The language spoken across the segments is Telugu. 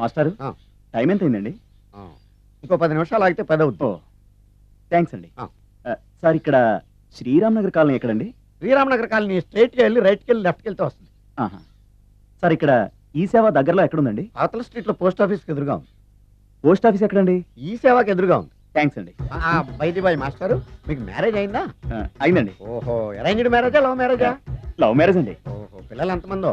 మాస్టర్. టైం ఎంత అయిందండి ఇంకో పది నిమిషాలు ఆగితే పది అవుతుంది థ్యాంక్స్ అండి. సార్ ఇక్కడ శ్రీరామ్ నగర్ కాలనీ ఎక్కడండి? శ్రీరామనగర్ కాలనీ స్ట్రైట్కి వెళ్ళి రైట్కి వెళ్ళి లెఫ్ట్కి వెళ్తే వస్తుంది. సార్ ఇక్కడ ఈ సేవ దగ్గరలో ఎక్కడుందండి? అవతల స్ట్రీట్లో పోస్ట్ ఆఫీస్కి ఎదురుగా ఉంది. పోస్ట్ ఆఫీస్ ఎక్కడండి? ఈ సేవకి ఎదురుగా ఉంది. థ్యాంక్స్ అండి. బైది బాయ్ మాస్టారు మీకు మ్యారేజ్ అయిందా? అయిందండి. ఓహో అరేంజ్డ్ మ్యారేజా లవ్ మ్యారేజా? లవ్ మ్యారేజ్ అండి. ఓహో పిల్లలు ఎంతమందో?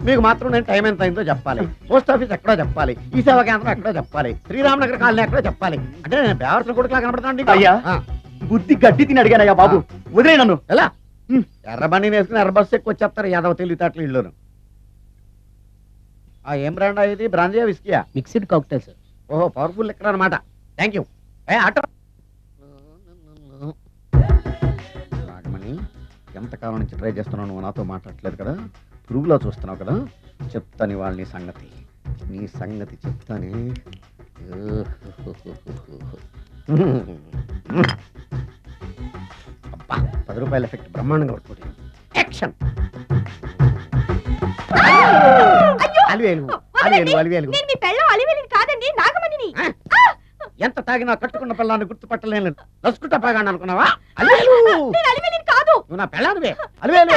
మీకు మాత్రం నేను టైం ఎంత అయిందో చెప్పాలి. పోస్ట్ ఆఫీస్ ఎక్కడో చెప్పాలి. ఈ సేవా కేంద్రం ఎక్కడో చెప్పాలి. శ్రీరామనగర్ కాలనీ ఎక్కడో చెప్పాలి. అంటే నేను బేవర్సన కొడుకులా కనబడతాను అయ్యా. బుద్ధి గడ్డి తిని అడిగానయ్యా బాబు. వదిలే నన్ను. ఎలా? హ్మ్. ఎర్ర బండి వేసుకుని ఎర్ర బస్సు ఎక్కువ వచ్చేస్తారు యాదవ తెలివితేటలు ఇల్లును ఆ ఏం బ్రాండ్ ఇది? బ్రాంజియా విస్కియా? Mixed cocktail sir. ఓహో పవర్ఫుల్ ఎక్కడ అనమాట థ్యాంక్ యూ ఏ ఆటో. నాగమణి ఎంతకాలం నుంచి ట్రై చేస్తున్నావు? నువ్వు నాతో మాట్లాడట్లేదు కదా? పురుగులో చూస్తున్నావు కదా? చెప్తాను ఇవాళ నీ సంగతి. నీ సంగతి చెప్తానే. అబ్బా పది రూపాయల ఎఫెక్ట్ బ్రహ్మాండంగా పడుతుంది యాక్షన్! అలివేలు అలివేలు అలివేలు నేను మీ పెళ్ళం అలివేలిని కాదండి నాగమణిని. ఎంత తాగినా కట్టుకున్న పిల్లాన్ని గుర్తుపట్టలేను. నసుకుంటా పాగాను అనుకున్నావా? అలివేలు నేను కాదు. నువ్వు నా పిల్లానివే అలివేలు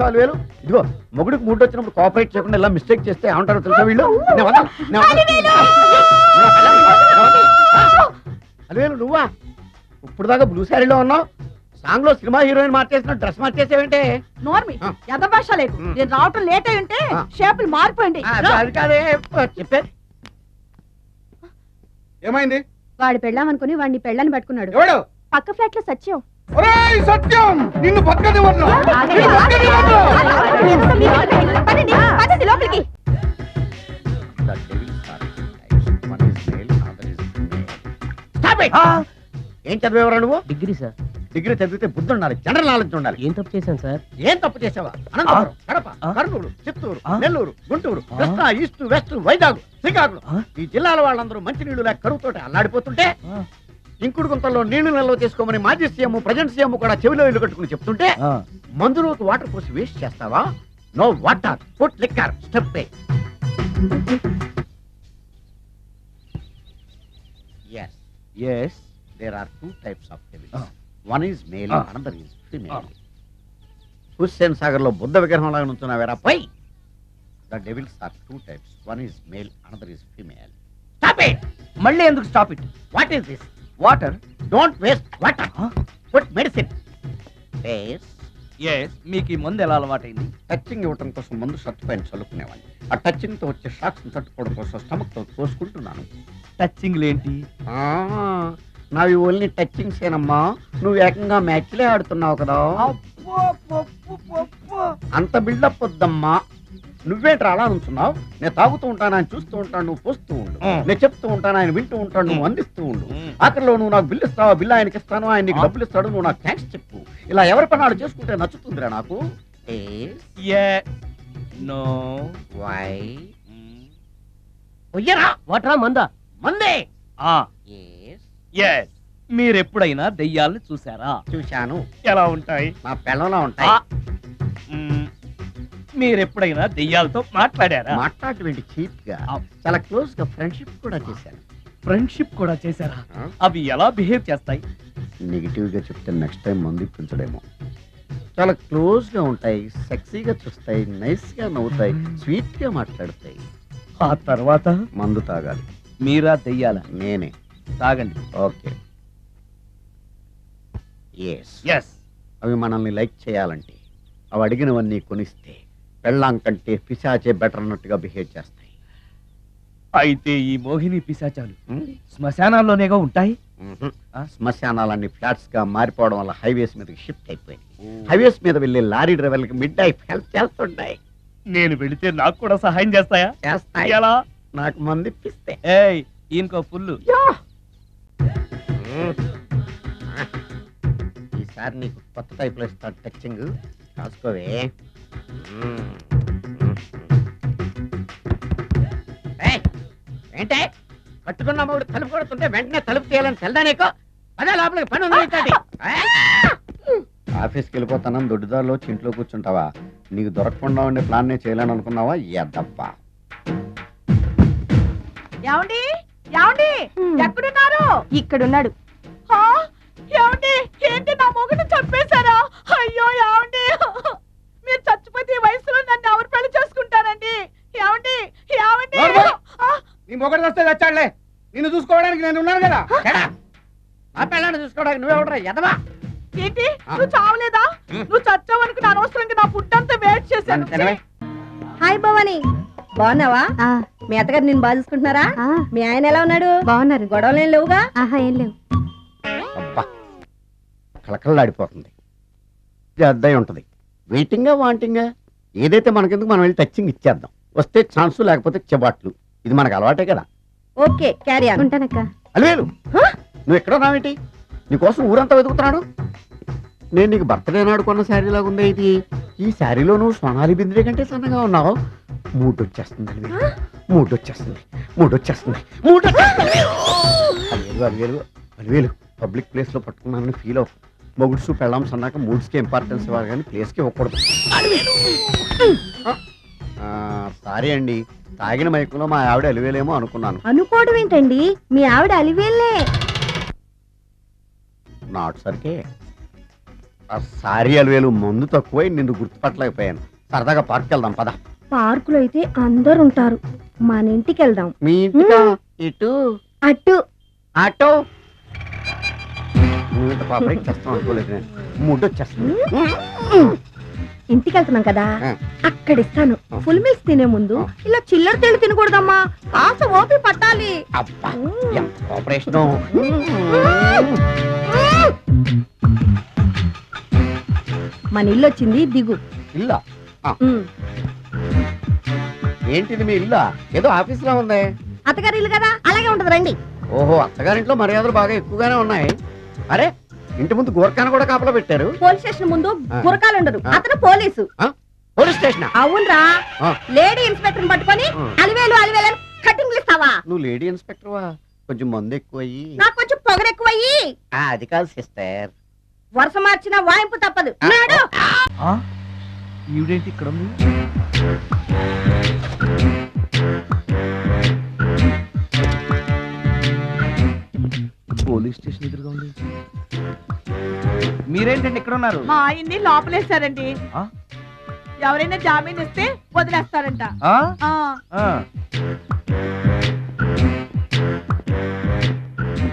అలివేలు ఇదిగో మొగుడికి మూడు వచ్చినప్పుడు కోఆపరేట్ చేయకుండా ఇలా మిస్టేక్ చేస్తే ఏమంటారో తెలుసా వీళ్ళు. నువ్వు. అలివేలు ఇప్పుడు దాకా బ్లూ శారీలో ఉన్నావు సాంగ్లో సినిమా హీరోయిన్ మార్చేసిన డ్రెస్ మార్చేసేవంటే నోర్మి ఆ. ఎద భాష లేదు. నేను రావటం లేట్ అయి ఉంటే. షేపులు మారిపోయింది ఆ, అది కాదే చెప్పేది ఏమైంది? వాడి పెళ్ళామనుకుని వాడిని పెళ్ళని పట్టుకున్నాడు. ఎవడు? పక్క ఫ్లాట్లో సత్యం. ఒరేయ్ నిన్ను. నిన్ను లోపలికి. It! ఏం చదివేవరా నువ్వు? Degree sir. డిగ్రీ చదివితే బుద్ధి ఉండాలి జనరల్ నాలెడ్జ్ ఉండాలి ఏం తప్పు చేశాను సార్ ఏం తప్పు చేసావా Anantapuram Kadapa? Kurnool Chittoor? Nellore Guntur? Krishna east west Vizag Srikakulam? ఈ జిల్లాల వాళ్ళందరూ మంచినీళ్ళు లేక కరువుతోటి అల్లాడిపోతుంటే. ఇంకుడు గుంతల్లో నీళ్ళు నిల్వ చేసుకోమని మాజీ సీఎం ప్రజెంట్ సీఎం కూడా చెవిలో ఇల్లు కట్టుకుని చెప్తుంటే మందులోకి వాటర్ పోసి వేస్ట్ చేస్తావా no water put liquor step yes yes there are two types of devils. Male, Ah. another is female. Ah. హుస్సేన్ సాగర్లో బుద్ధ విగ్రహం లాగా నుంచున్నావేరా పై the devils are two types one is male another is female stop it మళ్ళీ ఎందుకు stop it what is this water don't waste water put medicine face yes మీకు ఈ మందు ఎలా అలవాటైంది? టచింగ్ ఇవ్వటం కోసం ముందు షర్ట్ పైన చల్లుకునేవాడిని. ఆ టచింగ్తో వచ్చే షాక్స్ తట్టుకోవడం కోసం స్టమక్తో కోసుకుంటున్నాను. టచింగ్ ఏంటి ఆ, నావి ఓన్లీ టచింగ్స్ ఏనమ్మా నువ్వు ఏకంగా మ్యాచ్లే ఆడుతున్నావు కదా. అంత బిల్డప్ వద్దమ్మా. నువ్వేంట్రా అలా నుంచున్నావు నేను తాగుతూ ఉంటాను ఆయన చూస్తూ ఉంటాను నువ్వు పోస్తూ ఉండు. నేను చెప్తూ ఉంటాను ఆయన వింటూ ఉంటాడు నువ్వు అందిస్తూ ఉండు. ఆఖరిలో నువ్వు నాకు బిల్లు ఇస్తావా? బిల్లు ఆయనకి ఇస్తాను ఆయన నీకు. డబ్బులు ఇస్తాడు నువ్వు నాకు థ్యాంక్స్ చెప్పు. ఇలా ఎవరి పని ఆడు చేసుకుంటే నచ్చుతుందిరా నాకు? నో. వై? ఒయ్యరా వాటరా మందా? మందే? ఎస్ మీరెప్పుడైనా దెయ్యాల్ని చూసారా చూశాను. ఎలా ఉంటాయి? మా పిల్లలా ఉంటాయి. మీరెప్పుడైనా దెయ్యాలతో మాట్లాడారా? మాట్లాడేటువంటి చీప్గా. చాలా క్లోజ్గా ఫ్రెండ్షిప్ కూడా చేశాను. ఫ్రెండ్షిప్ కూడా చేశారా? ఆ? అవి ఎలా బిహేవ్ చేస్తాయి? నెగిటివ్గా చెప్తే నెక్స్ట్ టైం మందు ఇప్పించడేమో. చాలా క్లోజ్గా ఉంటాయి సెక్సీగా చూస్తాయి నైస్గా నవ్వుతాయి స్వీట్గా మాట్లాడతాయి. ఆ తర్వాత? మందు తాగాలి. మీరా దెయ్యాల? నేనే. తాగండి. ఓకే. ఎస్ ఎస్ అవి మనల్ని లైక్ చేయాలంటే అవి అడిగినవన్నీ కొనిస్తే పెళ్ళాం కంటే పిశాచే బెటర్ అన్నట్టుగా బిహేవ్ చేస్తాయి. అయితే ఈ మోహిని పిశాచాలు శ్మశానాల్లోనేగా ఉంటాయి. శ్మశానాలన్నీ ఫ్లాట్స్గా మారిపోవడం వల్ల హైవేస్ మీదకి షిఫ్ట్ అయిపోయింది హైవేస్ మీద వెళ్ళే లారీ డ్రైవర్లకి మిడ్ నైట్ హెల్ప్ చేస్తుంటాయి. నేను వెళితే నాకు కూడా సహాయం చేస్తాయా? చేస్తాయి. ఎలా? నాకు మంది ఇప్పిస్తే ఏయ్ ఈయనకో ఫుల్ ఈసారి నీకు కొత్త టైప్లో ఇస్తాను టచింగ్ కాసుకోవే ఏయ్, ఏంటే? కట్టుకున్న మూడు తలుపు కొడుతుంటే వెంటనే తలుపు తీయాలని తెల్దా నీకు? అదే లోపలికి పని ఉంది! ఆఫీస్కి వెళ్ళిపోతానని దొడ్డుదారిలో ఇంట్లో కూర్చుంటావా? నీకు దొరకకుండా ఉండే ప్లాన్ నేను చేయాలని అనుకున్నావా? ఎద్దప్పా. ఎక్కడున్నారు? ఇక్కడున్నాడు. ఏమండి? ఏంటి నా మొగుడు చంపేశారా? అయ్యో ఏమండి? మీరు చచ్చిపోతే ఈ వయసులో నన్ను ఎవరు పెళ్ళి చేసుకుంటారండి? ఏమండి? ఏమండి? నోర్మల్. ఆ, నీ మొగడు వస్తే చచ్చాడులే. నిన్ను చూసుకోవడానికి నేను ఉన్నాను కదా? చెడా. నా పిల్లని చూసుకోవడానికి నువ్వెవడరా? ఎదవా? ఏంటి? నువ్వు చావలేదా? నువ్వు చచ్చావనుకుని అనవసరంగా నా ఫుడ్ అంతా వేట్ చేశాను. నన్ను తినవే. హాయ్ భవాని. బాగున్నావా? మీ అత్తగారు నేను బాగా చూసుకుంటున్నారా? మీ ఆయన ఎలా ఉన్నాడు? బాగున్నారు. గొడవలు ఏం లేవుగా? ఆహా ఏం లేవు. అబ్బా. కలకలలాడిపోతుంది అద్దయి ఉంటది. వెయిటింగా వాంటింగా ఏదైతే మనకెందుకు మనం వెళ్ళి టచ్చింగ్ ఇచ్చేద్దాం. వస్తే ఛాన్స్ లేకపోతే చెబాట్లు. ఇది మనకు అలవాటే కదా. Okay carry ఉంటానక్క. అలివేలు నువ్వు ఎక్కడ ఉన్నావేంటి? నీకోసం ఊరంతా వెతుకుతున్నాడు. నేను నీకు బర్త్డే నాడు కొన్న శారీ లాగా ఉందే ఇది? ఈ శారీలో నువ్వు సొనాలి బింద్రే కంటే సన్నగా ఉన్నావు. మూడు వచ్చేస్తుంది అలివేలు. మూడు వచ్చేస్తుంది మూడు వచ్చేస్తుంది మూడు వచ్చేస్తుంది అలివేలు అలివేలు అలివేలు పబ్లిక్ ప్లేస్లో పట్టుకున్నానని ఫీల్ అవ్వు మొగుడ్సు పెళ్ళాం సన్నాక మూడ్స్కి ఇంపార్టెన్స్ ఇవ్వాలి కానీ ప్లేస్కి ఇవ్వకూడదు. సారీ అండి. తాగిన మైకులో మా ఆవిడ అలివేలేమో అనుకున్నాను. అనుకోవడం ఏంటండి? మీ ఆవిడ అలివేలే. నాట్ సరికే సారీ అలివేలు మందు తక్కువై నిన్ను గుర్తుపట్టలేకపోయాను. సరదాగా పార్క్ వెళ్దాం పద. పార్కులో అయితే అందరు ఉంటారు మన ఇంటికి వెళ్దాం. మీ ఇంటికా? ఇటు? అటు. నువ్వు ఇంత చేస్తాం అనుకోలేదు నేను. మూడు వచ్చేస్తుంది ఇంటికి వెళ్తున్నాం కదా. ఆ. అక్కడ ఇస్తాను ఫుల్ మీల్స్ తినే ముందు ఇలా చిల్లర తెళ్ళు తినకూడదమ్మా. కాస్త ఓపి పట్టాలి. అబ్బా ఎంత కోఆపరేషన్ మన ఇల్లు వచ్చింది దిగు. ఇల్లా? ఉమ్. ఏంటిది మీ ఇల్లా? ఏదో ఆఫీస్లో ఉంది. అత్తగారి ఇల్లు కదా? అలాగే ఉంటది రండి. ఓహో అత్తగారింట్లో మర్యాదలు బాగా ఎక్కువగానే ఉన్నాయి. అరే ఇంటి ముందు గోర్ఖాన కూడా కాపలా పెట్టారు. పోలీస్ స్టేషన్ ముందు. గురకాలు ఉండరు. అతను పోలీసు. Police station? అవునరా. ఆ. లేడీ ఇన్స్పెక్టర్ పట్టుకొని ఆ. అలివేలు అలివేలు అని కటింగ్లు ఇస్తావా నువ్వు లేడీ ఇన్స్పెక్టర్ వా కొంచెం మందు ఎక్కువయ్యి. నాకు కొంచెం పొగరు ఎక్కువయ్యి. ఆ, అది కాదు సిస్టర్. వరుస మార్చిన వాయింపు తప్పదు. నాడు. ఈవిడేంటి ఇక్కడ ఉంది? పోలీస్ స్టేషన్ ఎదురుగా ఉంది. మీరేంటండి ఇక్కడ ఉన్నారు? మా ఆయన్ని లోపలేశారండి. ఆ? ఎవరైనా జామీన్ ఇస్తే వదిలేస్తారంట. ఆ? ఆ. ఆ.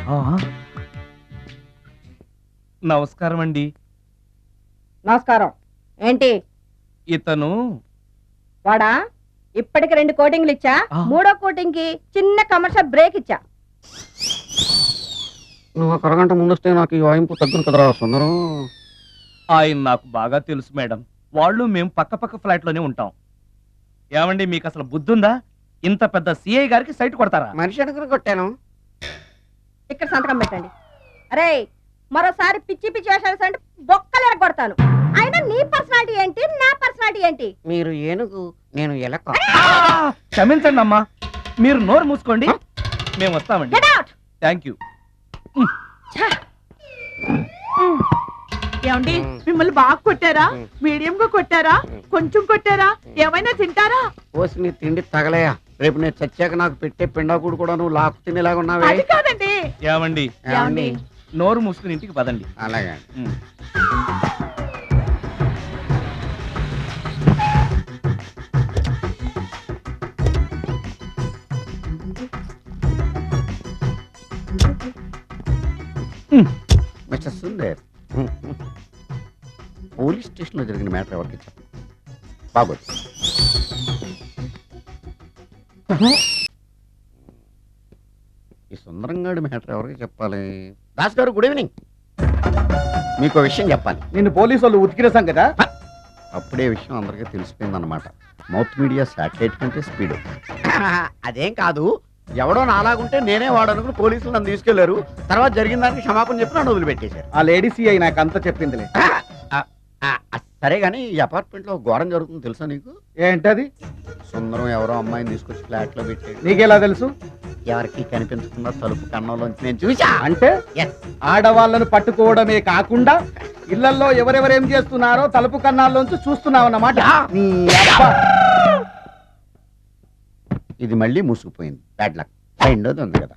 ఆ. నమస్కారం అండి. నమస్కారం. ఏంటి? ఇతను? వాడా? ఇప్పటికి రెండు కోటింగ్లు ఇచ్చా? ఆ. మూడో కోటింగ్కి చిన్న కమర్షియల్ బ్రేక్ ఇచ్చా? నువ్వు ఒక అరగంట ముందు వస్తే నాకు ఈ వాయింపు తగ్గును కదరా సుందరం. ఆయన నాకు బాగా తెలుసు మేడం. వాళ్ళు మేము పక్క పక్క ఫ్లాట్లోనే ఉంటాం. ఏమండి మీకు అసలు బుద్ధుందా? ఇంత పెద్ద సిఐ గారికి సైట్ కొడతారా? మనిషి అనుకుని కొట్టాను. ఇక్కడ సంతకం పెట్టండి. అరే మరోసారి పిచ్చి పిచ్చి వేషాలు అంటే బొక్కలు ఎరగొడతాను. అయినా నీ పర్సనాలిటీ ఏంటి? నా పర్సనాలిటీ ఏంటి? మీరు ఏనుగు నేను ఎలక. ఆ! క్షమించండి అమ్మా మీరు నోరు మూసుకోండి. మేము వస్తామండి. గెట్ అవుట్ థ్యాంక్ యూ ఏమండి? మిమ్మల్ని బాగా కొట్టారా. మీడియం గా కొట్టారా. కొంచెం కొట్టారా? ఏమైనా తింటారా? పోసి నీ తిండి తగలయా రేపు నేను చచ్చాక నాకు పెట్టే పిండాకుడు కూడా నువ్వు లాక్కు తినేలాగా ఉన్నావే. అది కాదండి. ఏమండి? ఏమండి? నోరు మూసుకుని ఇంటికి పదండి. అలాగే మిస్టర్ సుందర్ పోలీస్ స్టేషన్లో జరిగిన మ్యాటర్ ఎవరికి చెప్పండి బాగోదు. ఈ సుందరంగాడి మ్యాటర్ ఎవరికి చెప్పాలి? దాస్ గారు గుడ్ ఈవినింగ్. మీకు విషయం చెప్పాలి. నిన్ను పోలీసు వాళ్ళు ఉతికిరేసాం కదా? అప్పుడే విషయం అందరికీ తెలిసిపోయిందన్నమాట. మౌత్ మీడియా శాటిలైట్ కంటే స్పీడ్. అదేం కాదు. ఎవడో నాలాగుంటే నేనే వాడనుకుని పోలీసులు నన్ను తీసుకెళ్ళారు. తర్వాత జరిగిన దానికి క్షమాపణ చెప్పి నన్ను వదిలిపెట్టేశారు. ఆ లేడీ సిఐ నాకు అంతా చెప్పిందిలే. సరే కానీ ఈ అపార్ట్మెంట్లో ఘోరం జరుగుతుంది తెలుసా నీకు? ఏంటది? సుందరం ఎవరో అమ్మాయిని తీసుకొచ్చి ఫ్లాట్లో పెట్టాడు. నీకెలా తెలుసు? ఎవరికి కనిపించకుండా తలుపు కన్నంలోంచి నేను చూసా అంటే. ఆడవాళ్ళను పట్టుకోవడమే కాకుండా ఇళ్ళలో ఎవరెవరేం చేస్తున్నారో తలుపు కన్నాల్లోంచి చూస్తున్నావు అన్నమాట. ఇది మళ్ళీ మూసుకుపోయింది. Bad luck. రెండోది ఉంది కదా.